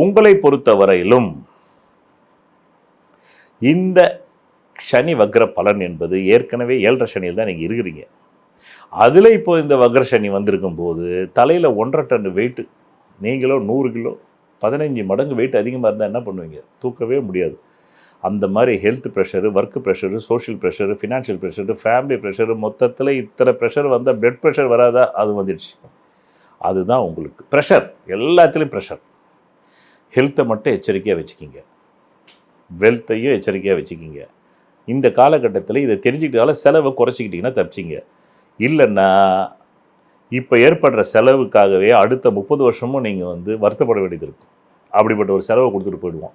உங்களை பொறுத்தவரையிலும் இந்த சனி வக்ர பலன் என்பது ஏற்கனவே ஏழரை சனியில் தான் நீங்கள் இருக்கிறீங்க. அதில் இப்போ இந்த வக்ர சனி வந்திருக்கும் போது தலையில் ஒன்றரை டன் வெயிட்டு நீங்களோ நூறு கிலோ பதினஞ்சு மடங்கு வெயிட் அதிகமாக இருந்தால் என்ன பண்ணுவீங்க? தூக்கவே முடியாது. அந்த மாதிரி health pressure work pressure social pressure financial pressure family pressure மொத்தத்தில் இத்தனை ப்ரெஷர் வந்தால் பிளட் ப்ரெஷர் வராதா? அது வந்துடுச்சு அதுதான் உங்களுக்கு ப்ரெஷர் எல்லாத்துலேயும் ப்ரெஷர் ஹெல்த்தை மட்டும் எச்சரிக்கையாக வச்சுக்கிங்க. வெல்த்தையும் எச்சரிக்கையாக வச்சுக்கிங்க. இந்த காலகட்டத்தில் இதை தெரிஞ்சுக்கிட்டால செலவை குறைச்சிக்கிட்டிங்கன்னா தப்பிச்சிங்க. இல்லைன்னா இப்போ ஏற்படுற செலவுக்காகவே அடுத்த முப்பது வருஷமும் நீங்கள் வந்து வருத்தப்பட வேண்டியது இருக்கும். அப்படிப்பட்ட ஒரு செலவை கொடுத்துட்டு போயிடுவோம்.